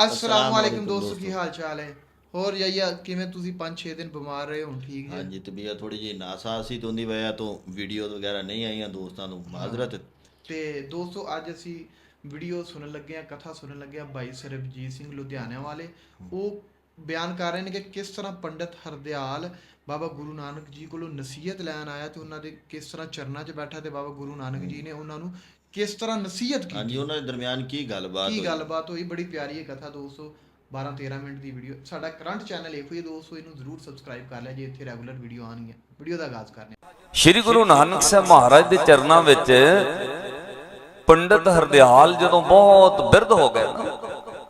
ਅਸਲਾਮ ਵਾਲੇਕੁਮ ਦੋਸਤੋ ਕੀ ਹਾਲ ਚਾਲ ਹੈ ਹੋਰ ਯਾਇਆ ਕਿਵੇਂ ਤੁਸੀਂ 5-6 ਦਿਨ ਬਿਮਾਰ ਰਹੇ ਹੋ ਠੀਕ ਹੈ ਹਾਂਜੀ ਤਬੀਅਤ ਥੋੜੀ ਜਿਹੀ ਨਾਸਾਜ਼ ਸੀ ਤੋਂ ਦੀ ਵਜ੍ਹਾ ਤੋਂ ਵੀਡੀਓ ਵਗੈਰਾ ਨਹੀਂ ਆਈਆਂ ਦੋਸਤਾਂ ਨੂੰ ਮਾਜ਼ਰਤ ਤੇ ਦੋਸਤੋ ਅੱਜ ਅਸੀਂ ਵੀਡੀਓ ਸੁਣਨ ਲੱਗੇ ਆ ਕਥਾ ਸੁਣਨ ਲੱਗੇ ਆ ਭਾਈ ਸਰਬਜੀਤ ਸਿੰਘ ਲੁਧਿਆਣੇ ਵਾਲੇ ਉਹ ਬਿਆਨ ਕਰ ਰਹੇ ਨੇ ਕਿ ਕਿਸ ਤਰ੍ਹਾਂ ਪੰਡਤ ਹਰਦਿਆਲ ਬਾਬਾ ਗੁਰੂ ਨਾਨਕ ਜੀ ਕੋਲੋਂ ਨਸੀਹਤ ਲੈਣ ਆਇਆ ਤੇ ਉਹਨਾਂ ਦੇ ਕਿਸ ਤਰ੍ਹਾਂ ਚਰਨਾਂ 'ਚ ਬੈਠਾ ਤੇ ਬਾਬਾ ਗੁਰੂ ਨਾਨਕ ਜੀ ਨੇ ਉਹਨਾਂ ਨੂੰ ਕਿਸ ਤਰ੍ਹਾਂ ਨਸੀਹਤ ਕੀਤੀ? ਹਾਂਜੀ ਉਹਨਾਂ ਦੇ ਦਰਮਿਆਨ ਕੀ ਗੱਲਬਾਤ ਕੀ ਗੱਲਬਾਤ ਹੋਈ? ਬੜੀ ਪਿਆਰੀ ਹੈ ਕਥਾ ਦੋਸਤੋ 12 13 ਮਿੰਟ ਦੀ ਵੀਡੀਓ। ਸਾਡਾ ਕਰੰਟ ਚੈਨਲ ਇਹੋ ਹੀ ਦੋਸਤੋ ਇਹਨੂੰ ਜ਼ਰੂਰ ਸਬਸਕ੍ਰਾਈਬ ਕਰ ਲਿਆ ਜੇ ਇੱਥੇ ਰੈਗੂਲਰ ਵੀਡੀਓ ਆਉਣਗੀਆਂ। ਵੀਡੀਓ ਦਾ ਆਗਾਜ਼ ਕਰਨੇ ਸ਼੍ਰੀ ਗੁਰੂ ਨਾਨਕ ਸਾਹਿਬ ਮਹਾਰਾਜ ਦੇ ਚਰਨਾਂ ਵਿੱਚ ਪੰਡਤ ਹਰਦਿਆਲ ਜਦੋਂ ਬਹੁਤ ਬਿਰਧ ਹੋ ਗਏ ਨਾ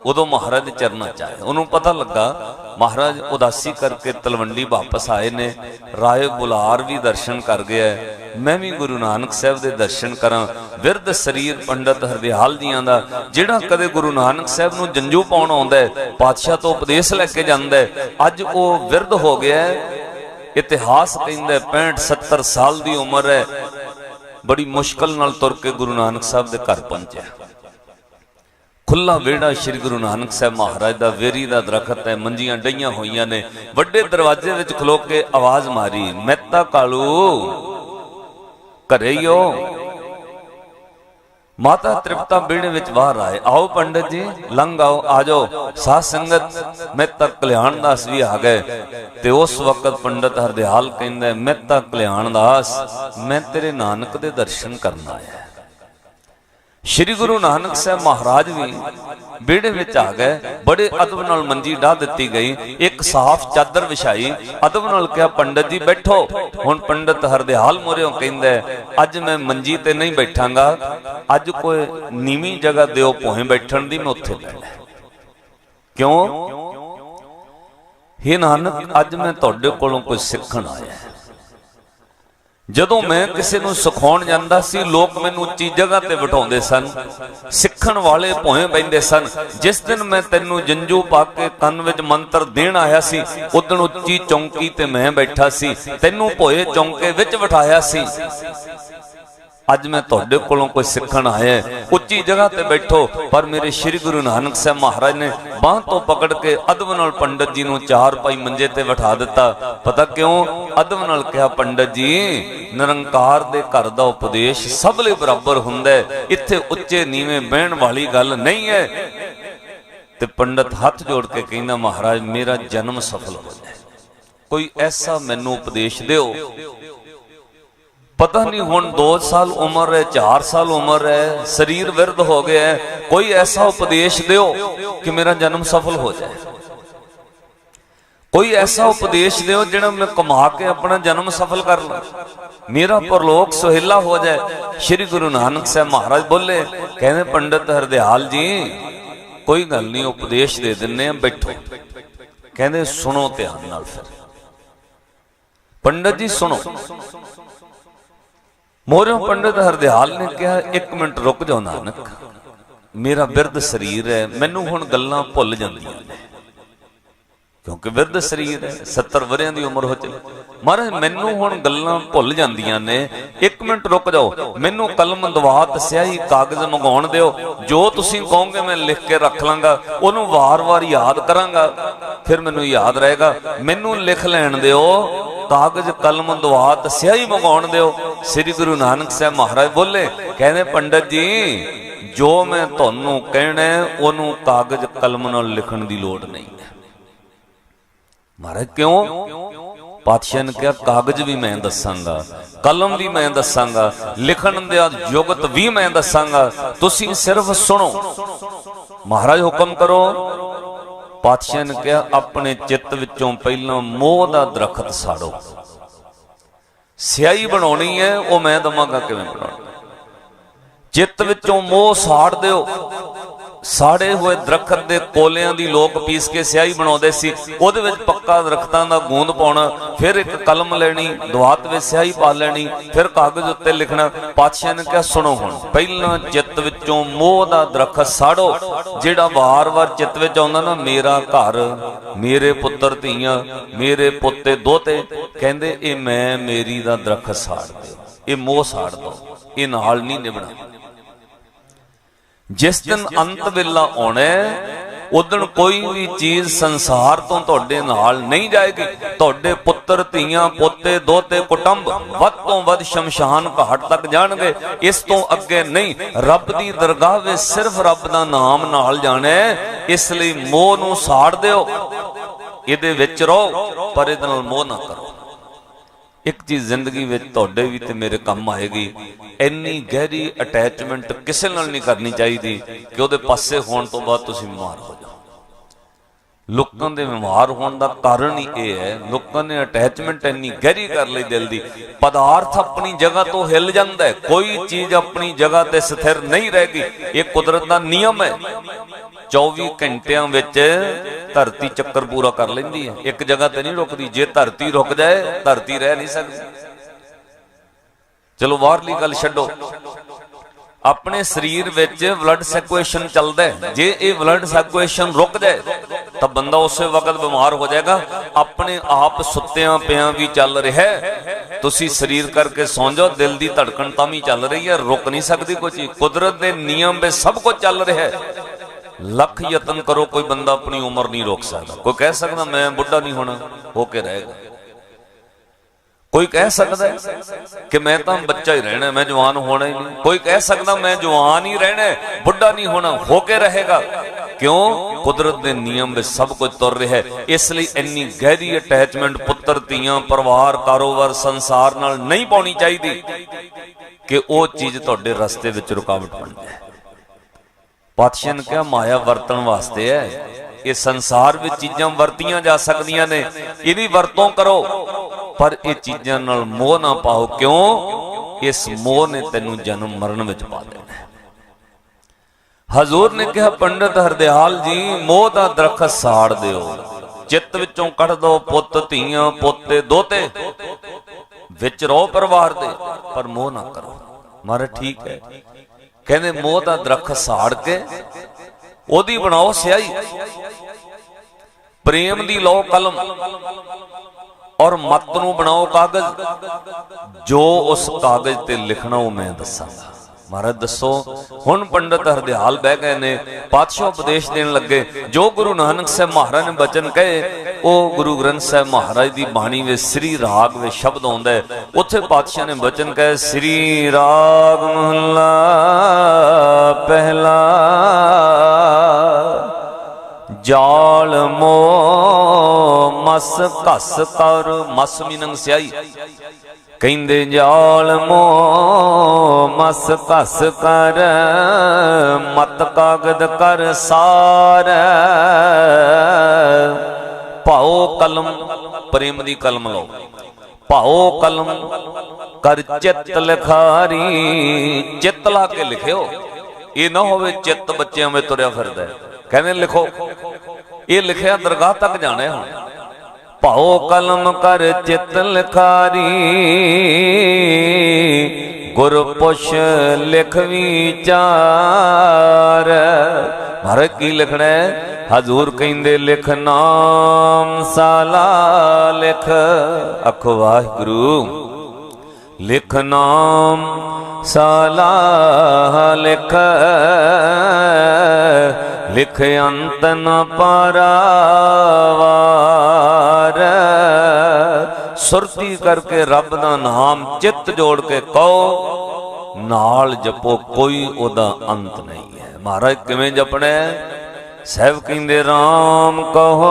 ਉਦੋਂ ਮਹਾਰਾਜ ਦੇ ਚਰਨਾਂ ਚ ਆਏ। ਉਹਨੂੰ ਪਤਾ ਲੱਗਾ ਮਹਾਰਾਜ ਉਦਾਸੀ ਕਰਕੇ ਤਲਵੰਡੀ ਵਾਪਸ ਆਏ ਨੇ ਰਾਏ ਬੁਲਾਰ ਵੀ ਦਰਸ਼ਨ ਕਰ ਗਿਆ ਹੈ। ਮੈਂ ਵੀ ਗੁਰੂ ਨਾਨਕ ਸਾਹਿਬ ਦੇ ਦਰਸ਼ਨ ਕਰਾਂ, ਵਿਰਧ ਸਰੀਰ ਪੰਡਤ ਹਰਦਿਆਲ ਜੀਆਂ ਦਾ, ਜਿਹੜਾ ਕਦੇ ਗੁਰੂ ਨਾਨਕ ਸਾਹਿਬ ਨੂੰ ਜੰਜੂ ਪਾਉਣ ਆਉਂਦਾ ਹੈ, ਪਾਤਸ਼ਾਹ ਤੋਂ ਉਪਦੇਸ਼ ਲੈ ਕੇ ਜਾਂਦਾ ਹੈ, ਅੱਜ ਉਹ ਵਿਰਧ ਹੋ ਗਿਆ ਹੈ, ਇਤਿਹਾਸ ਕਹਿੰਦਾ 65 70 ਸਾਲ ਦੀ ਉਮਰ ਹੈ, ਬੜੀ ਮੁਸ਼ਕਲ ਨਾਲ ਤੁਰ ਕੇ ਗੁਰੂ ਨਾਨਕ ਸਾਹਿਬ ਦੇ ਘਰ ਪਹੁੰਚਿਆ। ਖੁੱਲਾ ਵਿਹੜਾ ਸ੍ਰੀ ਗੁਰੂ ਨਾਨਕ ਸਾਹਿਬ ਮਹਾਰਾਜ ਦਾ, ਵੇਰੀ ਦਾ ਦਰਖਤ ਹੈ, ਮੰਜੀਆਂ ਡਈਆਂ ਹੋਈਆਂ ਨੇ, ਵੱਡੇ ਦਰਵਾਜ਼ੇ ਵਿੱਚ ਖਲੋ ਕੇ ਆਵਾਜ਼ ਮਾਰੀ, ਮਹਿਤਾ ਕਾਲੂ। ਘਰੇ ਹੀ ਹੋ। ਮਾਤਾ ਤ੍ਰਿਪਤਾ ਵਿਹੜੇ ਵਿੱਚ ਬਾਹਰ ਆਏ। ਆਓ ਪੰਡਤ ਜੀ, ਲੰਘ ਆਓ, ਆ ਜਾਓ। ਸਾਧ ਸੰਗਤ ਮਹਿਤਾ ਕਲਿਆਣ ਦਾਸ ਵੀ ਆ ਗਏ। ਤੇ ਉਸ ਵਕਤ ਪੰਡਤ ਹਰਦਿਆਲ ਕਹਿੰਦਾ ਮਹਿਤਾ ਕਲਿਆਣ ਦਾਸ, ਮੈਂ ਤੇਰੇ ਨਾਨਕ ਦੇ ਦਰਸ਼ਨ ਕਰਨ ਆਇਆ ਸ਼੍ਰੀ ਗੁਰੂ ਨਾਨਕ ਸਾਹਿਬ ਮਹਾਰਾਜ ਵੀ ਵਿਹੜੇ ਵਿੱਚ ਆ ਗਏ। ਬੜੇ ਅਦਬ ਨਾਲ ਮੰਜੀ ਢਾ ਦਿੱਤੀ ਗਈ। ਇੱਕ ਸਾਫ਼ ਚਾਦਰ ਵਿਛਾਈ। ਅਦਬ ਨਾਲ ਕਿਹਾ, ਪੰਡਤ ਜੀ, ਬੈਠੋ। ਹੁਣ ਪੰਡਤ ਹਰਦਿਆਲ ਮੋਰਿਓ ਕਹਿੰਦਾ, ਅੱਜ ਮੈਂ ਮੰਜੀ ਤੇ ਨਹੀਂ ਬੈਠਾਂਗਾ। ਅੱਜ ਕੋਈ ਨੀਵੀਂ ਜਗ੍ਹਾ ਦਿਓ ਭੋਏ ਬੈਠਣ ਦੀ ਮੈਂ ਉੱਥੇ ਬੈਠਾ ਕਿਉਂ? हे ਨਾਨਕ, ਅੱਜ ਮੈਂ ਤੁਹਾਡੇ ਕੋਲੋਂ ਕੁਝ ਸਿੱਖਣ ਆਇਆ। ਜਦੋਂ ਮੈਂ ਕਿਸੇ ਨੂੰ ਸਿਖਾਉਣ ਜਾਂਦਾ ਸੀ, ਲੋਕ ਮੈਨੂੰ ਉੱਚੀ ਜਗ੍ਹਾ ਤੇ ਬਿਠਾਉਂਦੇ ਸਨ, ਸਿੱਖਣ ਵਾਲੇ ਭੋਏ ਬੈੰਦੇ ਸਨ। ਜਿਸ ਦਿਨ ਮੈਂ ਤੈਨੂੰ ਜੰਜੂ ਪਾ ਕੇ ਕੰਨ ਵਿੱਚ ਮੰਤਰ ਦੇਣ ਆਇਆ ਸੀ, ਉਦੋਂ ਉੱਚੀ ਚੌਂਕੀ ਤੇ ਮੈਂ ਬੈਠਾ ਸੀ, ਤੈਨੂੰ ਭੋਏ ਚੌਂਕੇ ਵਿੱਚ ਬਿਠਾਇਆ ਸੀ। ਅੱਜ ਮੈਂ ਤੁਹਾਡੇ ਕੋਲੋਂ ਕੁਝ ਸਿੱਖਣ ਆਇਆ ਉੱਚੀ ਜਗ੍ਹਾ ਤੇ ਬੈਠੋ, ਪਰ ਮੇਰੇ ਸ੍ਰੀ ਗੁਰੂ ਨਾਨਕ ਸਾਹਿਬ ਮਹਾਰਾਜ ਨੇ ਬਾਹ ਤੋਂ ਪਕੜ ਕੇ ਅਦਬ ਨਾਲ ਪੰਡਤ ਜੀ ਨੂੰ ਚਾਰ ਪਾਈ ਮੰਜੇ ਤੇ ਬਿਠਾ ਦਿੱਤਾ। ਪਤਾ ਕਿਉਂ? ਅਦਬ ਨਾਲ ਕਿਹਾ, ਪੰਡਤ ਜੀ, ਨਿਰੰਕਾਰ ਦੇ ਘਰ ਦਾ ਉਪਦੇਸ਼ ਸਭ ਲਈ ਬਰਾਬਰ ਹੁੰਦਾ ਹੈ। ਇੱਥੇ ਉੱਚੇ ਨੀਵੇਂ ਬਹਿਣ ਵਾਲੀ ਗੱਲ ਨਹੀਂ ਹੈ। ਤੇ ਪੰਡਤ ਹੱਥ ਜੋੜ ਕੇ ਕਹਿੰਦਾ, ਮਹਾਰਾਜ, ਮੇਰਾ ਜਨਮ ਸਫਲ ਹੋ। ਜਾਏ ਕੋਈ ਐਸਾ ਮੈਨੂੰ ਉਪਦੇਸ਼ ਦਿਓ ਪਤਾ ਨਹੀਂ ਹੁਣ 2 ਸਾਲ ਉਮਰ ਹੈ 4 ਸਾਲ ਉਮਰ ਹੈ, ਸਰੀਰ ਵਿਰਧ ਹੋ ਗਿਆ ਹੈ। ਕੋਈ ਐਸਾ ਉਪਦੇਸ਼ ਦਿਓ ਕਿ ਮੇਰਾ ਜਨਮ ਸਫਲ ਹੋ ਜਾਏ। ਕੋਈ ਐਸਾ ਉਪਦੇਸ਼ ਦਿਓ ਜਿਹੜਾ ਮੈਂ ਕਮਾ ਕੇ ਆਪਣਾ ਜਨਮ ਸਫਲ ਕਰ ਲਾਂ ਮੇਰਾ ਪਰਲੋਕ ਸੁਹੇਲਾ ਹੋ ਜਾਏ। ਸ੍ਰੀ ਗੁਰੂ ਨਾਨਕ ਸਾਹਿਬ ਮਹਾਰਾਜ ਬੋਲੇ, ਕਹਿੰਦੇ, ਪੰਡਤ ਹਰਦਿਆਲ ਜੀ, ਕੋਈ ਗੱਲ ਨਹੀਂ, ਉਪਦੇਸ਼ ਦੇ ਦਿੰਨੇ ਆ ਬੈਠੋ। ਕਹਿੰਦੇ, ਸੁਣੋ ਧਿਆਨ ਨਾਲ ਫਿਰ। ਪੰਡਤ ਜੀ, ਸੁਣੋ। ਮੋਰਿਓ ਪੰਡਤ ਹਰਦਿਆਲ ਨੇ ਕਿਹਾ, ਇੱਕ ਮਿੰਟ ਰੁਕ ਜਾਓ ਨਾਨਕ। ਮੇਰਾ ਬਿਰਧ ਸਰੀਰ ਹੈ, ਮੈਨੂੰ ਹੁਣ ਗੱਲਾਂ ਭੁੱਲ ਜਾਂਦੀਆਂ ਨੇ। ਕਿਉਂਕਿ ਵਿਰਧ ਸਰੀਰ ਹੈ 70 ਵਰਿਆਂ ਦੀ ਉਮਰ ਹੋ ਚਲੀ ਮਹਾਰਾਜ, ਮੈਨੂੰ ਹੁਣ ਗੱਲਾਂ ਭੁੱਲ ਜਾਂਦੀਆਂ ਨੇ। ਇੱਕ ਮਿੰਟ ਰੁਕ ਜਾਓ। ਮੈਨੂੰ ਕਲਮ ਦਵਾਤ ਸਿਆਹੀ ਕਾਗਜ਼ ਮੰਗਾਉਣ ਦਿਓ। ਜੋ ਤੁਸੀਂ ਕਹੋਗੇ ਮੈਂ ਲਿਖ ਕੇ ਰੱਖ ਲਾਂਗਾ। ਉਹਨੂੰ ਵਾਰ-ਵਾਰ ਯਾਦ ਕਰਾਂਗਾ। ਫਿਰ ਮੈਨੂੰ ਯਾਦ ਰਹੇਗਾ। ਮੈਨੂੰ ਲਿਖ ਲੈਣ ਦਿਓ। ਕਾਗਜ਼ ਕਲਮ ਦਵਾਤ ਸਿਆਹੀ ਮੰਗਾਉਣ ਦਿਓ। ਸ੍ਰੀ ਗੁਰੂ ਨਾਨਕ ਸਾਹਿਬ ਮਹਾਰਾਜ ਬੋਲੇ, ਕਹਿੰਦੇ, ਪੰਡਤ ਜੀ, ਜੋ ਮੈਂ ਤੁਹਾਨੂੰ ਕਹਿਣਾ ਉਹਨੂੰ ਕਾਗਜ਼ ਕਲਮ ਨਾਲ ਲਿਖਣ ਦੀ ਲੋੜ ਨਹੀਂ ਹੈ। ਮਹਾਰਾਜ ਕਿਉਂ? ਪਾਤਸ਼ਾਹ ਨੇ ਕਿਹਾ, ਕਾਗਜ਼ ਵੀ ਮੈਂ ਦੱਸਾਂਗਾ, ਕਲਮ ਵੀ ਮੈਂ ਦੱਸਾਂਗਾ, ਲਿਖਣ ਦਾ ਯੁਗਤ ਵੀ ਮੈਂ ਦੱਸਾਂਗਾ, ਤੁਸੀਂ ਸਿਰਫ ਸੁਣੋ। ਮਹਾਰਾਜ ਹੁਕਮ ਕਰੋ। ਪਾਤਸ਼ਾਹ ਨੇ ਕਿਹਾ, ਆਪਣੇ ਚਿੱਤ ਵਿੱਚੋਂ ਪਹਿਲਾਂ ਮੋਹ ਦਾ ਦਰਖਤ ਸਾੜੋ। ਸਿਆਹੀ ਬਣਾਉਣੀ ਹੈ, ਉਹ ਮੈਂ ਦਵਾਂਗਾ ਕਿਵੇਂ ਬਣਾਉਣੀ। ਚਿੱਤ ਵਿੱਚੋਂ ਮੋਹ ਸਾੜ ਦਿਓ। ਸਾੜੇ ਹੋਏ ਦਰਖਤ ਦੇ ਕੋਲਿਆਂ ਦੀ ਲੋਕ ਪੀਸ ਕੇ ਸਿਆਹੀ ਬਣਾਉਂਦੇ ਸੀ। ਉਹਦੇ ਵਿੱਚ ਪੱਕਾ ਦਰਖਤਾਂ ਦਾ ਗੂੰਦ ਪਾਉਣਾ, ਫਿਰ ਇੱਕ ਕਲਮ ਲੈਣੀ ਦਵਾਤ ਵਿੱਚ ਸਿਆਹੀ ਪਾ ਲੈਣੀ, ਫਿਰ ਕਾਗਜ਼ ਉੱਤੇ ਲਿਖਣਾ, ਪਾਤਸ਼ਾਹ ਨੇ ਕਿਹਾ, ਸੁਣੋ ਹੁਣ, ਪਹਿਲਾਂ ਚਿੱਤ ਵਿੱਚੋਂ ਮੋਹ ਦਾ ਦਰਖਤ ਸਾੜੋ, ਜਿਹੜਾ ਵਾਰ-ਵਾਰ ਚਿੱਤ ਵਿੱਚ ਆਉਂਦਾ ਨਾ, ਮੇਰਾ ਘਰ, ਮੇਰੇ ਪੁੱਤਰ ਧੀਆਂ, ਮੇਰੇ ਪੁੱਤੇ ਦੋਤੇ, ਕਹਿੰਦੇ, ਇਹ ਮੈਂ ਮੇਰੀ ਦਾ ਦਰਖਤ ਸਾੜ ਦਿਓ, ਇਹ ਮੋਹ ਸਾੜ ਦੋ ਇਹ ਨਾਲ ਨਹੀਂ ਨਿਭਣਾ। ਜਿਸ ਦਿਨ ਅੰਤ ਵੇਲਾ ਆਉਣਾ ਹੈ, ਉਦੋਂ ਕੋਈ ਵੀ ਚੀਜ਼ ਸੰਸਾਰ ਤੋਂ ਤੁਹਾਡੇ ਨਾਲ ਨਹੀਂ ਜਾਏਗੀ। ਤੁਹਾਡੇ ਪੁੱਤਰ ਧੀਆਂ ਪੋਤੇ ਦੋਤੇ ਕੁਟੰਬ ਵੱਧ ਤੋਂ ਵੱਧ ਸ਼ਮਸ਼ਾਨ ਘਾਟ ਤੱਕ ਜਾਣਗੇ। ਇਸ ਤੋਂ ਅੱਗੇ ਨਹੀਂ ਰੱਬ ਦੀ ਦਰਗਾਹ ਵਿੱਚ ਸਿਰਫ ਰੱਬ ਦਾ ਨਾਮ ਨਾਲ ਜਾਣਾ ਇਸ ਲਈ ਮੋਹ ਨੂੰ ਸਾੜ ਦਿਓ। ਇਹਦੇ ਵਿੱਚ ਰਹੋ ਪਰ ਇਹਦੇ ਨਾਲ ਮੋਹ ਨਾ ਕਰੋ। ਇੱਕ ਚੀਜ਼ ਜ਼ਿੰਦਗੀ ਵਿੱਚ ਤੁਹਾਡੇ ਵੀ ਤੇ ਮੇਰੇ ਕੰਮ ਆਏਗੀ। ਇੰਨੀ ਗਹਿਰੀ ਅਟੈਚਮੈਂਟ ਕਿਸੇ ਨਾਲ ਨਹੀਂ ਕਰਨੀ ਚਾਹੀਦੀ ਕਿ ਉਹਦੇ ਪਾਸੇ ਹੋਣ ਤੋਂ ਬਾਅਦ ਤੁਸੀਂ ਬਿਮਾਰ ਹੋ ਜਾਓ। ਲੋਕਾਂ ਦੇ ਬਿਮਾਰ ਹੋਣ ਦਾ ਕਾਰਨ ਹੀ ਇਹ ਹੈ, ਲੋਕਾਂ ਨੇ ਅਟੈਚਮੈਂਟ ਇੰਨੀ ਗਹਿਰੀ ਕਰ ਲਈ ਦਿਲ ਦੀ। ਪਦਾਰਥ ਆਪਣੀ ਜਗ੍ਹਾ ਤੋਂ ਹਿੱਲ ਜਾਂਦਾ ਹੈ, ਕੋਈ ਚੀਜ਼ ਆਪਣੀ ਜਗ੍ਹਾ ਤੇ ਸਥਿਰ ਨਹੀਂ ਰਹੇਗੀ ਇਹ ਕੁਦਰਤ ਦਾ ਨਿਯਮ ਹੈ। 24 ਘੰਟਿਆਂ ਵਿੱਚ ਧਰਤੀ ਚੱਕਰ ਪੂਰਾ ਕਰ ਲੈਂਦੀ ਹੈ। ਇੱਕ ਜਗ੍ਹਾ ਤੇ ਨਹੀਂ ਰੁਕਦੀ। ਜੇ ਧਰਤੀ ਰੁਕ ਜਾਏ, ਧਰਤੀ ਰਹਿ ਨਹੀਂ ਸਕਦੀ। ਚਲੋ ਬਾਹਰਲੀ ਗੱਲ ਛੱਡੋ। ਆਪਣੇ ਸਰੀਰ ਵਿੱਚ ਬਲੱਡ ਸਰਕੂਲੇਸ਼ਨ ਚੱਲਦਾ ਹੈ। ਜੇ ਇਹ ਬਲੱਡ ਸਰਕੂਲੇਸ਼ਨ ਰੁਕ ਜਾਏ, ਤਾਂ ਬੰਦਾ ਉਸੇ ਵਕਤ ਬਿਮਾਰ ਹੋ ਜਾਏਗਾ। ਆਪਣੇ ਆਪ ਸੁੱਤਿਆਂ ਪਿਆਂ ਵੀ ਚੱਲ ਰਿਹਾ ਤੁਸੀਂ ਸਰੀਰ ਕਰਕੇ ਸੌਂ ਜਾਓ, ਦਿਲ ਦੀ ਧੜਕਣ ਤਾਂ ਵੀ ਚੱਲ ਰਹੀ ਹੈ। ਰੁਕ ਨਹੀਂ ਸਕਦੀ ਕੋਈ ਚੀਜ਼। ਕੁਦਰਤ ਦੇ ਨਿਯਮ ਵਿੱਚ ਸਭ ਕੁਝ ਚੱਲ ਰਿਹਾ ਹੈ। ਲੱਖ ਯਤਨ ਕਰੋ, ਕੋਈ ਬੰਦਾ ਆਪਣੀ ਉਮਰ ਨਹੀਂ ਰੋਕ ਸਕਦਾ। ਕੋਈ ਕਹਿ ਸਕਦਾ, ਮੈਂ ਬੁੱਢਾ ਨਹੀਂ ਹੋਣਾ, ਹੋ ਕੇ ਰਹੇਗਾ ਕੋਈ ਕਹਿ ਸਕਦਾ ਕਿ ਮੈਂ ਤਾਂ ਬੱਚਾ ਹੀ ਰਹਿਣਾ, ਮੈਂ ਜਵਾਨ ਹੋਣਾ ਹੀ ਨਹੀਂ। ਕੋਈ ਕਹਿ ਸਕਦਾ, ਮੈਂ ਜਵਾਨ ਹੀ ਰਹਿਣਾ ਬੁੱਢਾ ਨਹੀਂ ਹੋਣਾ, ਹੋ ਕੇ ਰਹੇਗਾ। ਕਿਉਂ? ਕੁਦਰਤ ਦੇ ਨਿਯਮ ਵਿੱਚ ਸਭ ਕੁਝ ਤੁਰ ਰਿਹਾ ਹੈ। ਇਸ ਲਈ ਇੰਨੀ ਗਹਿਰੀ ਅਟੈਚਮੈਂਟ ਪੁੱਤਰ, ਧੀਆਂ, ਪਰਿਵਾਰ, ਕਾਰੋਬਾਰ, ਸੰਸਾਰ ਨਾਲ ਨਹੀਂ ਪਾਉਣੀ ਚਾਹੀਦੀ ਕਿ ਉਹ ਚੀਜ਼ ਤੁਹਾਡੇ ਰਸਤੇ ਵਿੱਚ ਰੁਕਾਵਟ ਬਣ ਜਾਏ। ਪਾਤਸ਼ਾਹ ਨੇ ਕਿਹਾ, ਮਾਇਆ ਵਰਤਣ ਵਾਸਤੇ ਹੈ। ਇਹ ਸੰਸਾਰ ਵਿੱਚ ਚੀਜ਼ਾਂ ਵਰਤੀਆਂ ਜਾ ਸਕਦੀਆਂ ਨੇ, ਇਹਦੀ ਵਰਤੋਂ ਕਰੋ। ਪਰ ਇਹ ਚੀਜ਼ਾਂ ਨਾਲ ਮੋਹ ਨਾ ਪਾਓ, ਕਿਉਂ? ਇਸ ਮੋਹ ਨੇ ਤੈਨੂੰ ਜਨਮ ਮਰਨ ਵਿੱਚ ਪਾ ਦੇਣਾ ਹਜ਼ੂਰ ਨੇ ਕਿਹਾ, ਪੰਡਤ ਹਰਦਿਆਲ ਜੀ, ਮੋਹ ਦਾ ਦਰਖਤ ਸਾੜ ਦਿਓ। ਚਿੱਤ ਵਿੱਚੋਂ ਕੱਢ ਦੋ, ਪੁੱਤ, ਧੀਆਂ, ਪੋਤੇ, ਦੋਤੇ। ਵਿੱਚ ਰੋ ਪਰਿਵਾਰ ਦੇ, ਪਰ ਮੋਹ ਨਾ ਕਰੋ। ਮਾਰੇ, ਠੀਕ ਹੈ। ਕਹਿੰਦੇ ਮੋਹ ਦਾ ਦਰਖਤ ਸਾੜ ਕੇ ਉਹਦੀ ਬਣਾਓ ਸਿਆਹੀ। ਪ੍ਰੇਮ ਦੀ ਲਓ ਕਲਮ ਔਰ ਮਤ ਨੂੰ ਬਣਾਓ ਕਾਗਜ਼। ਜੋ ਉਸ ਕਾਗਜ਼ ਤੇ ਲਿਖਣਾ ਉਹ ਮੈਂ ਦੱਸਾਂਗਾ। ਮਹਾਰਾਜ ਦੱਸੋ, ਹੁਣ ਪੰਡਤ ਹਰਦਿਆਲ ਬਹਿ ਗਏ ਨੇ, ਪਾਤਸ਼ਾਹ ਉਪਦੇਸ਼ ਦੇਣ ਲੱਗੇ। ਜੋ ਗੁਰੂ ਨਾਨਕ ਸਾਹਿਬ ਮਹਾਰਾਜ ਨੇ ਬਚਨ ਕਹੇ, ਉਹ ਗੁਰੂ ਗ੍ਰੰਥ ਸਾਹਿਬ ਮਹਾਰਾਜ ਦੀ ਬਾਣੀ ਵਿੱਚ ਸ੍ਰੀ ਰਾਗ ਵਿੱਚ ਸ਼ਬਦ ਆਉਂਦਾ ਹੈ। ਉੱਥੇ ਪਾਤਸ਼ਾਹ ਨੇ ਬਚਨ ਕਹੇ, ਸ੍ਰੀ ਰਾਗ ਮਹਲਾ ਪਹਿਲਾ, ਜਾਲ ਮੋ ਮਸ ਘਸ ਕਰ ਮਸ ਮਿਨੰਗ ਸਿਆਈ ਕਹਿੰਦੇ ਜਾਲ ਮਸ ਘਸ ਕਰ, ਮਤ ਕਾਗਦ ਕਰ ਸਾਰ। ਭਾਉ ਕਲਮ, ਪ੍ਰੇਮ ਦੀ ਕਲਮ ਲਓ। ਭਾਉ ਕਲਮ ਕਰ ਚਿੱਤ ਲਿਖਾਰੀ, ਚਿੱਤ ਲਾ ਕੇ ਲਿਖਿਓ। ਇਹ ਨਾ ਹੋਵੇ ਚਿੱਤ ਬੱਚਿਆਂ ਵਿੱਚ ਤੁਰਿਆ ਫਿਰਦਾ ਕਹਿੰਦੇ ਲਿਖੋ, ਇਹ ਲਿਖਿਆ ਦਰਗਾਹ ਤੱਕ ਜਾਣਾ ਹੁਣ। ਭਾਉ ਕਲਮ ਕਰ ਚਿੱਤ ਲਿਖਾਰੀ। ਗੁਰ ਪੁਛ ਲਿਖ ਵਿਚਾਰ ਮਹਾਰਾਜ ਕੀ ਲਿਖਣਾ ਹੈ? ਹਜ਼ੂਰ ਕਹਿੰਦੇ ਲਿਖ ਨਾਮ ਸਾਲਾ ਲਿਖ। ਅਖੋ ਵਾਹਿਗੁਰੂ, ਲਿਖ ਨਾਮ ਸਾਲਾ ਲਿਖ। ਲਿਖ ਅੰਤ ਨ ਪਰਾਵਾਰ ਸੁਰਤੀ ਕਰਕੇ ਰੱਬ ਦਾ ਨਾਮ ਚਿੱਤ ਜੋੜ ਕੇ ਕਹੋ, ਨਾਲ ਜਪੋ, ਕੋਈ ਉਹਦਾ ਅੰਤ ਨਹੀਂ ਹੈ। ਮਹਾਰਾਜ ਕਿਵੇਂ ਜਪਣਾ ਸਹਿਬ ਕਹਿੰਦੇ RAM ਕਹੋ।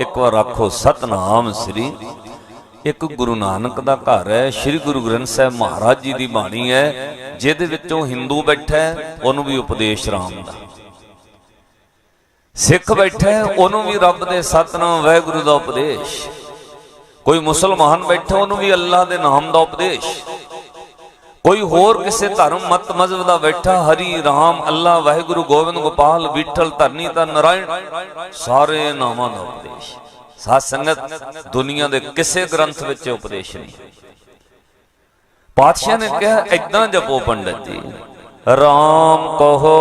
ਇੱਕ ਵਾਰ ਆਖੋ, ਸਤਨਾਮ ਸ੍ਰੀ। ਇੱਕ ਗੁਰੂ ਨਾਨਕ ਦਾ ਘਰ ਹੈ, ਸ੍ਰੀ ਗੁਰੂ ਗ੍ਰੰਥ ਸਾਹਿਬ ਮਹਾਰਾਜ ਜੀ ਦੀ ਬਾਣੀ ਹੈ, ਜਿਹਦੇ ਵਿੱਚੋਂ ਹਿੰਦੂ ਬੈਠਾ ਉਹਨੂੰ ਵੀ ਉਪਦੇਸ਼ ਰਾਮ ਦਾ। ਸਿੱਖ ਬੈਠਾ ਉਹਨੂੰ ਵੀ ਰੱਬ ਦੇ ਸਤਨਾਮ, ਵਾਹਿਗੁਰੂ ਦਾ ਉਪਦੇਸ਼। ਕੋਈ ਮੁਸਲਮਾਨ ਬੈਠਾ, ਉਹਨੂੰ ਵੀ ਅੱਲਾਹ ਦੇ ਨਾਮ ਦਾ ਉਪਦੇਸ਼। ਕੋਈ ਹੋਰ ਕਿਸੇ ਧਰਮ ਮਤ ਮਜ਼ਹਬ ਦਾ ਬੈਠਾ, ਹਰੀ ਰਾਮ ਅੱਲਾ ਵਾਹਿਗੁਰੂ, ਗੋਬਿੰਦ, ਗੋਪਾਲ, ਵਿਠਲ, ਧਰਨੀ ਤਾਂ ਨਰਾਇਣ ਸਾਰੇ ਨਾਮਾਂ ਦਾ ਉਪਦੇਸ਼। ਸਾਧ ਸੰਗਤ, ਦੁਨੀਆ ਦੇ ਕਿਸੇ ਗ੍ਰੰਥ ਵਿੱਚ ਉਪਦੇਸ਼ ਨਹੀਂ। ਪਾਤਸ਼ਾਹ ਨੇ ਕਿਹਾ ਇਦਾਂ ਜਪੋ ਪੰਡਤ ਜੀ। ਰਾਮ ਕਹੋ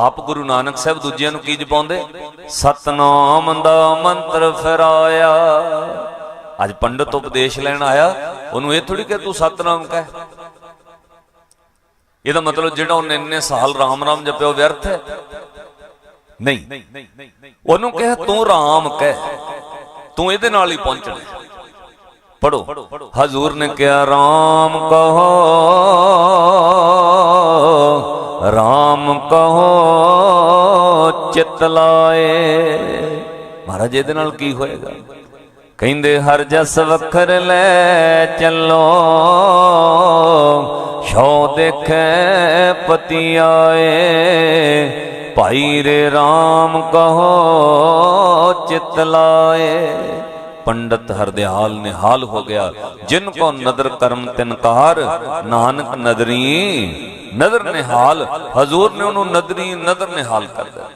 ਆਪ ਗੁਰੂ ਨਾਨਕ ਸਾਹਿਬ ਦੂਜਿਆਂ ਨੂੰ ਕੀ ਜਪਾਉਂਦੇ? ਸਤਨਾਮ ਦਾ ਮੰਤਰ ਫਰਾਇਆ। ਅੱਜ ਪੰਡਤ ਉਪਦੇਸ਼ ਲੈਣ ਆਇਆ, ਉਹਨੂੰ ਇਹ ਥੋੜੀ ਕਿ ਤੂੰ ਸਤਨਾਮ ਕਹਿ। ਇਹਦਾ ਮਤਲਬ ਜਿਹੜਾ ਉਹਨੇ ਇੰਨੇ ਸਾਲ ਰਾਮ ਰਾਮ ਜਪਿਆ, ਉਹ ਵਿਅਰਥ ਹੈ? ਨਹੀਂ। ਉਹਨੂੰ ਕਹੇ, ਤੂੰ ਰਾਮ ਕਹਿ। ਤੂੰ ਇਹਦੇ ਨਾਲ ਹੀ ਪਹੁੰਚਣਾ ਪੜੋ ਹਜ਼ੂਰ ਨੇ ਕਿਹਾ, ਰਾਮ ਕਹੋ ਰਾਮ ਕਹੋ। ਚਿਤ ਮਹਾਰਾਜ, ਇਹਦੇ ਨਾਲ ਕੀ ਹੋਏਗਾ? ਕਹਿੰਦੇ, ਹਰ ਜਸ ਵਖਰ ਲੈ ਚੱਲੋ। ਸ਼ੋ ਦੇਖੈ ਪਤੀ ਆਏ ਭਾਈ ਰੇ RAM ਕਹੋ, ਚਿਤ ਲਾਏ। ਪੰਡਤ ਹਰਦਿਆਲ ਨਿਹਾਲ ਹੋ ਗਿਆ। ਜਿਨ ਕੋ ਨਦਰ ਕਰਮ ਤਿਨਕਾਰ ਨਾਨਕ ਨਦਰੀ। ਨਦਰ ਨਿਹਾਲ। ਹਜ਼ੂਰ ਨੇ ਉਹਨੂੰ ਨਦਰੀ, ਨਦਰ ਨਿਹਾਲ ਕਰ ਦਿੱਤਾ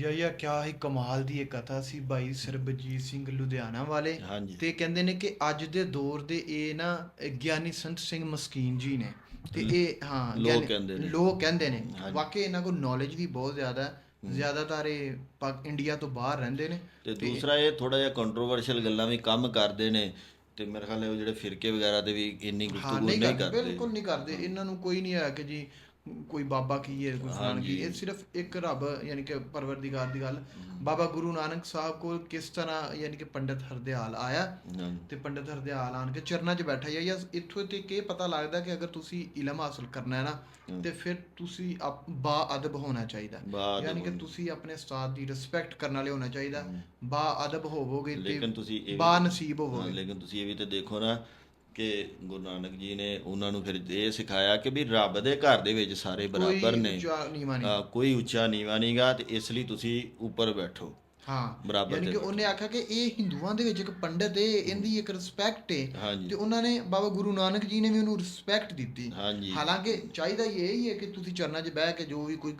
ਯਾ ਯਾ ਕਿਆ ਹੀ ਕਮਾਲ ਦੀ ਇਹ ਕਥਾ ਸੀ ਭਾਈ ਸਰਬਜੀਤ ਸਿੰਘ ਲੁਧਿਆਣਾ ਵਾਲੇ। ਹਾਂਜੀ। ਤੇ ਕਹਿੰਦੇ ਨੇ ਕਿ ਅੱਜ ਦੇ ਦੌਰ ਦੇ ਇਹ ਨਾ ਗਿਆਨੀ ਸੰਤ ਸਿੰਘ ਮਸਕੀਨ ਜੀ ਨੇ। ਤੇ ਇਹ ਹਾਂ ਲੋਕ ਗਿਆਨੀ- ਕਹਿੰਦੇ ਨੇ। ਲੋਕ ਕਹਿੰਦੇ ਨੇ। ਹਾਂਜੀ। ਵਾਕਈ ਇਹਨਾਂ ਕੋਲ ਨੌਲੇਜ ਵੀ ਬਹੁਤ ਜ਼ਿਆਦਾ ਹੈ। ਜ਼ਿਆਦਾਤਰ ਇਹ ਪਾਕ ਇੰਡੀਆ ਤੋਂ ਬਾਹਰ ਰਹਿੰਦੇ ਨੇ। ਤੇ ਦੂਸਰਾ ਇਹ ਥੋੜਾ ਜਿਹਾ ਕੰਟਰੋਵਰਸ਼ੀਅਲ ਗੱਲਾਂ ਵੀ ਕੰਮ ਕਰਦੇ ਨੇ। ਤੇ ਮੇਰੇ ਖਿਆਲ ਹੈ ਉਹ ਜਿਹੜੇ ਫਿਰਕੇ ਵਗੈਰਾ ਦੇ ਵੀ ਇੰਨੀ ਹਾਂ ਗੁਫ਼ਤਗੂ ਨਹੀਂ ਕਰਦੇ ਬਿਲਕੁਲ ਨਹੀਂ ਕਰਦੇ। ਇਹਨਾਂ ਨੂੰ ਕੋਈ ਨਹੀਂ ਹੈ ਕਿ ਜੀ ਕੋਈ ਬਾਬਾ ਕੀ ਹੈ ਕੋਈ ਫਲਾਣ ਕੀ ਇਹ ਸਿਰਫ ਇੱਕ ਰੱਬ ਯਾਨੀ ਕਿ ਪਰਵਰਦੀਗਾਰ ਦੀ ਗੱਲ। ਬਾਬਾ ਗੁਰੂ ਨਾਨਕ ਸਾਹਿਬ ਕੋਲ ਕਿਸ ਤਰ੍ਹਾਂ ਯਾਨੀ ਕਿ ਪੰਡਤ ਹਰਦਿਆਲ ਆਇਆ। ਤੇ ਪੰਡਤ ਹਰਦਿਆਲ ਆਣ ਕੇ ਚਰਨਾਂ 'ਚ ਬੈਠਾ ਜਾਂ ਇੱਥੋਂ ਤੇ ਇਹ ਪਤਾ ਲੱਗਦਾ ਕਿ ਅਗਰ ਤੁਸੀਂ ਇਲਮ ਹਾਸਲ ਕਰਨਾ ਹੈ ਨਾ ਤੇ ਫਿਰ ਤੁਸੀਂ ਬਾ ਅਦਬ ਹੋਣਾ ਚਾਹੀਦਾ। ਯਾਨੀ ਕਿ ਤੁਸੀਂ ਆਪਣੇ ਉਸਤਾਦ ਦੀ ਰਿਸਪੈਕਟ ਕਰਨ ਵਾਲੇ ਹੋਣਾ ਚਾਹੀਦਾ। ਬਾ ਅਦਬ ਹੋਵੋਗੇ ਇਹ ਬਾ ਨਸੀਬ ਹੋਵੋਗੇ। ਲੇਕਿਨ ਤੁਸੀਂ ਇਹ ਵੀ ਤੇ ਦੇਖੋ ਨਾ ਕਿ ਗੁਰੂ ਨਾਨਕ ਜੀ ਨੇ ਉਹਨਾਂ ਨੂੰ ਫਿਰ ਇਹ ਸਿਖਾਇਆ ਕਿ ਵੀ ਰੱਬ ਦੇ ਘਰ ਦੇ ਵਿੱਚ ਸਾਰੇ ਬਰਾਬਰ ਨੇ। ਕੋਈ ਉੱਚਾ ਨੀਵਾ ਨਹੀਂਗਾ ਤੇ ਇਸ ਲਈ ਤੁਸੀਂ ਉੱਪਰ ਬੈਠੋ। ਹਾਂ ਬਰਾਬਰ ਯਾਨੀ ਕਿ ਉਹਨੇ ਆਖਿਆ ਕਿ ਇਹ ਹਿੰਦੂਆਂ ਦੇ ਵਿੱਚ ਇੱਕ ਪੰਡਤ ਹੈ ਇਹਦੀ ਇੱਕ ਰਿਸਪੈਕਟ ਹੈ ਹਾਂਜੀ। ਤੇ ਉਹਨਾਂ ਨੇ ਬਾਬਾ ਗੁਰੂ ਨਾਨਕ ਜੀ ਨੇ ਵੀ ਉਹਨੂੰ ਰਿਸਪੈਕਟ ਦਿੱਤੀ। ਹਾਲਾਂਕਿ ਚਾਹੀਦਾ ਇਹ ਹੀ ਹੈ ਕਿ ਤੁਸੀਂ ਚਰਨਾਂ 'ਚ ਬਹਿ ਕੇ ਜੋ ਵੀ ਕੋਈ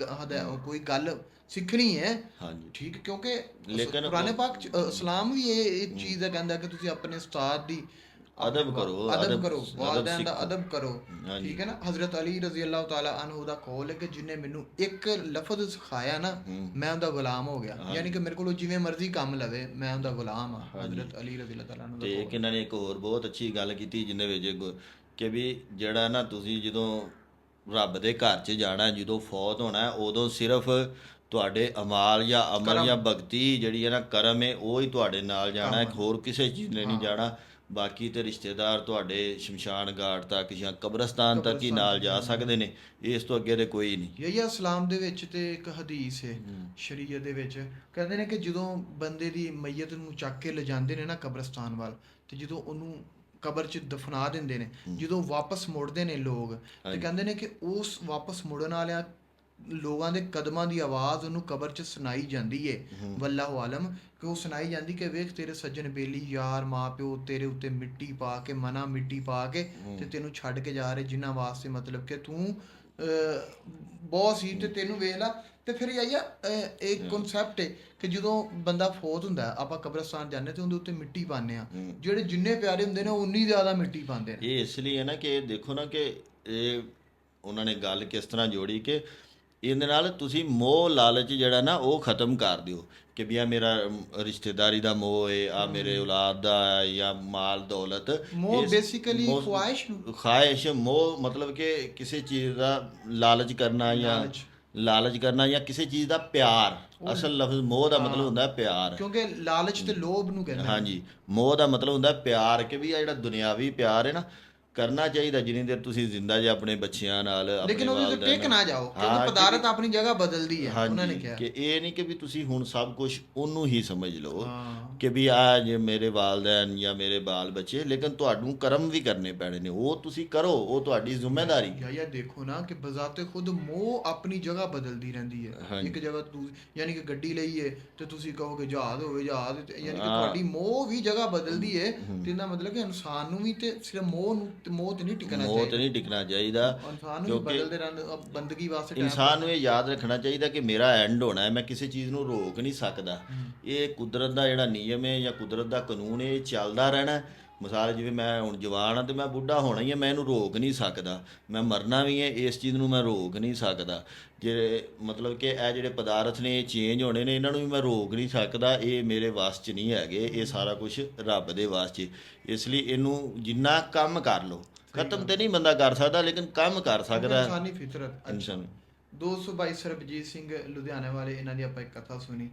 ਕੋਈ ਗੱਲ ਸਿੱਖਣੀ ਹੈ ਹਾਂਜੀ। ਠੀਕ ਕਿਉਂਕਿ ਲੇਕਿਨ ਪੁਰਾਣੇ ਪਾਕ ਇਸਲਾਮ ਵੀ ਇਹ ਇਹ ਚੀਜ਼ ਦਾ ਕਹਿੰਦਾ ਕਿ ਤੁਸੀਂ ਆਪਣੇ ਉਸਤਾਦ ਦੀ ਅਦਬ ਕਰੋ, ਅਦਬ ਕਰੋ ਵਾਲਿदैन ਦਾ। ਅਦਬ ਕਰੋ। ਠੀਕ ਹੈ ਨਾ? ਹਜ਼ਰਤ ਅਲੀ ਰਜ਼ੀ ਅੱਲਾਹ ਤਾਲਾ ਅਨਹੂ ਦਾ ਕੌਲ ਹੈ ਕਿ ਜਿਨੇ ਮੈਨੂੰ ਇੱਕ ਲਫ਼ਜ਼ ਸਿਖਾਇਆ ਨਾ ਮੈਂ ਉਹਦਾ ਗੁਲਾਮ ਹੋ ਗਿਆ। ਯਾਨੀ ਕਿ ਮੇਰੇ ਕੋਲੋਂ ਜਿਵੇਂ ਮਰਜ਼ੀ ਕੰਮ ਲਵੇ ਮੈਂ ਉਹਦਾ ਗੁਲਾਮ ਆ ਹਜ਼ਰਤ ਅਲੀ ਰਜ਼ੀ ਅੱਲਾਹ ਤਾਲਾ ਅਨਹੂ ਦਾ ਤੇ ਇਹਨਾਂ ਨੇ ਇੱਕ ਹੋਰ ਬਹੁਤ ਅੱਛੀ ਗੱਲ ਕੀਤੀ ਜਿੰਨੇ ਵਿੱਚ ਕਿ ਵੀ ਜਿਹੜਾ ਨਾ ਤੁਸੀਂ ਜਦੋਂ ਰੱਬ ਦੇ ਘਰ 'ਚ ਜਾਣਾ ਜਦੋਂ ਫੌਤ ਹੋਣਾ ਉਦੋਂ ਸਿਰਫ ਤੁਹਾਡੇ ਅਮਾਲ ਜਾਂ ਅਮਲ ਜਾਂ ਭਗਤੀ ਜਿਹੜੀ ਹੈ ਨਾ ਕਰਮ ਹੈ ਉਹ ਹੀ ਤੁਹਾਡੇ ਨਾਲ ਜਾਣਾ ਹੈ ਹੋਰ ਕਿਸੇ ਚੀਜ਼ ਨੇ ਨਹੀਂ ਜਾਣਾ। ਬਾਕੀ ਤੇ ਰਿਸ਼ਤੇਦਾਰ ਤੁਹਾਡੇ ਸ਼ਮਸ਼ਾਨ ਘਾਟ ਤੱਕ ਜਾਂ ਕਬਰਸਤਾਨ ਤੱਕ ਹੀ ਨਾਲ ਜਾ ਸਕਦੇ ਨੇ। ਇਸ ਤੋਂ ਅੱਗੇ ਤੇ ਕੋਈ ਨਹੀਂ। ਯਹੀਆ ਇਸਲਾਮ ਦੇ ਵਿੱਚ ਤੇ ਇੱਕ ਹਦੀਸ ਹੈ ਸ਼ਰੀਅਤ ਦੇ ਵਿੱਚ। ਕਹਿੰਦੇ ਨੇ ਕਿ ਜਦੋਂ ਬੰਦੇ ਦੀ ਮਈਤ ਨੂੰ ਚੱਕ ਕੇ ਲਿਜਾਂਦੇ ਨੇ ਨਾ ਕਬਰਸਤਾਨ ਵੱਲ ਤੇ ਜਦੋਂ ਉਹਨੂੰ ਕਬਰ 'ਚ ਦਫਨਾ ਦਿੰਦੇ ਨੇ ਜਦੋਂ ਵਾਪਸ ਮੁੜਦੇ ਨੇ ਲੋਕ ਤੇ ਕਹਿੰਦੇ ਨੇ ਕਿ ਉਸ ਵਾਪਸ ਮੁੜਨ ਵਾਲਿਆਂ ਲੋਕਾਂ ਦੇ ਕਦਮਾਂ ਦੀ ਆਵਾਜ਼ ਉਹਨੂੰ ਕਬਰ 'ਚ ਸੁਣਾਈ ਜਾਂਦੀ ਏ। ਵੱਲਾਹੁ ਆਲਮ ਕਿ ਉਹ ਸੁਣਾਈ ਜਾਂਦੀ ਕਿ ਵੇਖ ਤੇਰੇ ਸੱਜਣ ਬੇਲੀ ਯਾਰ ਮਾਪਿਓ ਤੇਰੇ ਉੱਤੇ ਮਿੱਟੀ ਪਾ ਕੇ ਮਨਾ ਮਿੱਟੀ ਪਾ ਕੇ ਤੇ ਤੈਨੂੰ ਛੱਡ ਕੇ ਜਾ ਰਹੇ ਜਿਨ੍ਹਾਂ ਵਾਸਤੇ ਮਤਲਬ ਕਿ ਤੂੰ ਬਹੁਤ ਸੀ ਤੇ ਤੈਨੂੰ ਵੇਖ ਲਾ। ਤੇ ਫਿਰ ਆਇਆ ਇੱਕ ਕਨਸੈਪਟ ਹੈ। ਕਿ ਜਦੋਂ ਬੰਦਾ ਫੌਤ ਹੁੰਦਾ ਆਪਾਂ ਕਬਰਸਤਾਨ ਜਾਂਦੇ ਤੇ ਉਹਦੇ ਉੱਤੇ ਮਿੱਟੀ ਪਾਉਂਦੇ ਆ ਜਿਹੜੇ ਜਿੰਨੇ ਪਿਆਰੇ ਹੁੰਦੇ ਨੇ ਉਨੀ ਜ਼ਿਆਦਾ ਮਿੱਟੀ ਪਾਉਂਦੇ ਨੇ। ਇਹ ਇਸ ਲਈ ਹੈ ਨਾ ਕਿ ਦੇਖੋ ਨਾ ਕਿ ਇਹ ਉਹਨਾਂ ਨੇ ਗੱਲ ਕਿਸ ਤਰ੍ਹਾਂ ਜੋੜੀ ਕਿ ਇਹਦੇ ਨਾਲ ਤੁਸੀਂ ਮੋਹ ਲਾਲਚ ਜਿਹੜਾ ਨਾ ਉਹ ਖਤਮ ਕਰ ਦਿਓ। ਕਿ ਵੀ ਆ ਮੇਰਾ ਰਿਸ਼ਤੇਦਾਰੀ ਦਾ ਮੋਹ ਹੈ ਆ ਮੇਰੇ ਔਲਾਦ ਦਾ ਜਾਂ ਮਾਲ ਦੌਲਤ। ਮੋਹ ਬੇਸਿਕਲੀ ਖੁਆਇਸ਼ ਖਾਹਿਸ਼ ਮੋਹ ਮਤਲਬ ਕਿ ਕਿਸੇ ਚੀਜ਼ ਦਾ ਲਾਲਚ ਕਰਨਾ ਜਾਂ ਲਾਲਚ। ਕਰਨਾ ਜਾਂ ਕਿਸੇ ਚੀਜ਼ ਦਾ ਪਿਆਰ। ਅਸਲ ਲਫ਼ਜ਼ ਮੋਹ ਦਾ ਮਤਲਬ ਹੁੰਦਾ ਹੈ ਪਿਆਰ। ਕਿਉਂਕਿ ਲਾਲਚ ਤੇ ਲੋਭ ਨੂੰ ਕਹਿੰਦੇ ਹਾਂਜੀ। ਮੋਹ ਦਾ ਮਤਲਬ ਹੁੰਦਾ ਪਿਆਰ ਕਿ ਵੀ ਆ ਜਿਹੜਾ ਦੁਨਿਆਵੀ ਪਿਆਰ ਹੈ ਨਾ ਕਰਨਾ ਚਾਹੀਦਾ ਜਿੰਨੀ ਦੇਰ ਤੁਸੀਂ ਜ਼ਿੰਦਾ ਜੇ ਆਪਣੇ ਬੱਚਿਆਂ ਨਾਲ ਆਪਣੇ ਲੇਕਿਨ ਉਹਦੇ ਤੇ ਟਿਕ ਨਾ। ਜਾਓ ਹਾਂ, ਕਿਉਂਕਿ ਪਦਾਰਥ ਆਪਣੀ ਜਗ੍ਹਾ ਬਦਲਦੀ ਹੈ ਉਹਨਾਂ ਨੇ ਕਿਹਾ। ਕਿ ਇਹ ਨਹੀਂ ਕਿ ਵੀ ਤੁਸੀਂ ਹੁਣ ਸਭ ਕੁਝ ਉਹਨੂੰ ਹੀ ਸਮਝ ਲਓ ਹਾਂ। ਕਿ ਵੀ ਆ ਜੇ ਮੇਰੇ ਵਾਲਦੈਨ ਜਾਂ ਮੇਰੇ ਬਾਲ ਬੱਚੇ ਲੇਕਿਨ ਤੁਹਾਨੂੰ ਕਰਮ ਵੀ ਕਰਨੇ ਪੈਣੇ ਨੇ ਉਹ ਤੁਸੀਂ ਕਰੋ ਉਹ ਤੁਹਾਡੀ ਜ਼ਿੰਮੇਵਾਰੀ ਯਾ ਯਾ ਦੇਖੋ ਨਾ ਕਿ ਬਜ਼ਾਤੇ ਖੁਦ ਮੋਹ ਆਪਣੀ ਜਗ੍ਹਾ ਬਦਲਦੀ ਰਹਿੰਦੀ ਹੈ। ਇੱਕ ਜਗ੍ਹਾ ਯਾਨੀ ਕਿ ਗੱਡੀ ਲਈਏ ਤੇ ਤੁਸੀਂ ਕਹੋਗੇ ਜਹਾਜ਼ ਹੋਵੇ ਜਹਾਜ਼ ਯਾਨੀ ਕਿ ਤੁਹਾਡੀ ਮੋਹ ਵੀ ਜਗ੍ਹਾ ਬਦਲਦੀ ਹੈ। ਤੇ ਇਹਦਾ ਮਤਲਬ ਕਿ ਇਨਸਾਨ ਨੂੰ ਵੀ ਤੇ ਸਿਰਫ ਮੋਹ ਨੂੰ ਤੇ ਮੋਹ ਤੇ ਨਹੀਂ ਟਿਕਣਾ ਮੌਤ ਚਾਹੀਦਾ ਨਹੀਂ ਟਿਕਣਾ ਚਾਹੀਦਾ ਇਨਸਾਨ ਨੂੰ ਬਦਲਦੇ ਰਹਿਣ ਬੰਦਗੀ ਵਾਸਤੇ ਇਨਸਾਨ ਨੂੰ ਇਹ ਯਾਦ ਰੱਖਣਾ ਚਾਹੀਦਾ ਕਿ ਮੇਰਾ ਐਂਡ ਹੋਣਾ ਹੈ ਮੈਂ ਕਿਸੇ ਚੀਜ਼ ਨੂੰ ਰੋਕ ਨਹੀਂ ਸਕਦਾ। ਇਹ ਕੁਦਰਤ ਦਾ ਜਿਹੜਾ ਨਿਯਮ ਹੈ ਜਾਂ ਕੁਦਰਤ ਦਾ ਕਾਨੂੰਨ ਹੈ ਇਹ ਚੱਲਦਾ ਰਹਿਣਾ। ਮਿਸਾਲ ਜਿਵੇਂ ਮੈਂ ਹੁਣ ਜਵਾਨ ਆ ਤੇ ਮੈਂ ਬੁੱਢਾ ਹੋਣਾ ਹੀ ਆ ਮੈਂ ਇਹਨੂੰ ਰੋਕ ਨਹੀਂ ਸਕਦਾ। ਮੈਂ ਮਰਨਾ ਵੀ ਹੈ ਇਸ ਚੀਜ਼ ਨੂੰ ਮੈਂ ਰੋਕ ਨਹੀਂ ਸਕਦਾ। ਜਿਹੜੇ ਮਤਲਬ ਕਿ ਇਹ ਜਿਹੜੇ ਪਦਾਰਥ ਨੇ ਇਹ ਚੇਂਜ ਹੋਣੇ ਨੇ ਇਹਨਾਂ ਨੂੰ ਵੀ ਮੈਂ ਰੋਕ ਨਹੀਂ ਸਕਦਾ ਇਹ ਮੇਰੇ ਵਾਸ 'ਚ ਨਹੀਂ ਹੈਗੇ ਇਹ ਸਾਰਾ ਕੁਝ ਰੱਬ ਦੇ ਵਾਸ 'ਚ ਇਸ ਲਈ ਇਹਨੂੰ ਜਿੰਨਾ ਕੰਮ ਕਰ ਲਓ। ਖਤਮ ਤੇ ਨਹੀਂ ਬੰਦਾ ਕਰ ਸਕਦਾ ਲੇਕਿਨ ਕੰਮ ਕਰ ਸਕਦਾ ਇਨਸਾਨੀ ਫਿਤਰਤ। ਇਨਸਾਨ। ਦੋਸਤੋ ਭਾਈ ਸਰਬਜੀਤ ਸਿੰਘ ਲੁਧਿਆਣੇ ਵਾਲੇ ਇਹਨਾਂ ਦੀ ਆਪਾਂ ਇੱਕ ਕਥਾ ਸੁਣੀ।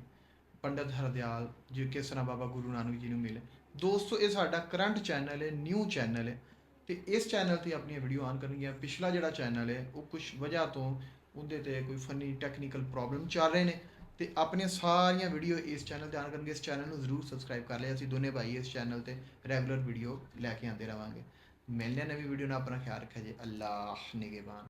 ਪੰਡਤ ਹਰਦਿਆਲ ਜੀ ਕਿਸ ਤਰ੍ਹਾਂ ਬਾਬਾ ਗੁਰੂ ਨਾਨਕ ਜੀ ਨੂੰ ਮਿਲੇ। ਦੋਸਤੋ, ਇਹ ਸਾਡਾ ਕਰੰਟ ਚੈਨਲ ਹੈ ਨਿਊ ਚੈਨਲ ਹੈ। ਤੇ ਇਸ ਚੈਨਲ ਤੇ ਆਪਣੀਆਂ ਵੀਡੀਓ ਆਨ ਕਰਨਗੀਆਂ। ਪਿਛਲਾ ਜਿਹੜਾ ਚੈਨਲ ਹੈ, ਉਹ ਕੁਝ ਵਜ੍ਹਾ ਤੋਂ ਉਹਦੇ ਤੇ ਕੋਈ ਫਨੀ ਟੈਕਨੀਕਲ ਪ੍ਰੋਬਲਮ ਚੱਲ ਰਹੇ ਨੇ। ਤੇ ਆਪਣੀਆਂ ਸਾਰੀਆਂ ਵੀਡੀਓ ਇਸ ਚੈਨਲ ਤੇ ਆਨ ਕਰਨਗੇ। ਇਸ ਚੈਨਲ ਨੂੰ ਜ਼ਰੂਰ ਸਬਸਕ੍ਰਾਈਬ ਕਰ ਲਿਆ। ਅਸੀਂ ਦੋਨੇ ਭਾਈ ਇਸ ਚੈਨਲ ਤੇ ਰੈਗੂਲਰ ਵੀਡੀਓ ਲੈ ਕੇ ਆਉਂਦੇ ਰਵਾਂਗੇ। ਮਿਲਦੇ ਹਾਂ ਨਵੀਂ ਵੀਡੀਓ ਨਾਲ। ਆਪਣਾ ਖਿਆਲ ਰੱਖਿਆ ਜੀ ਅੱਲਾਹ ਨਿਗਹਿਬਾਨ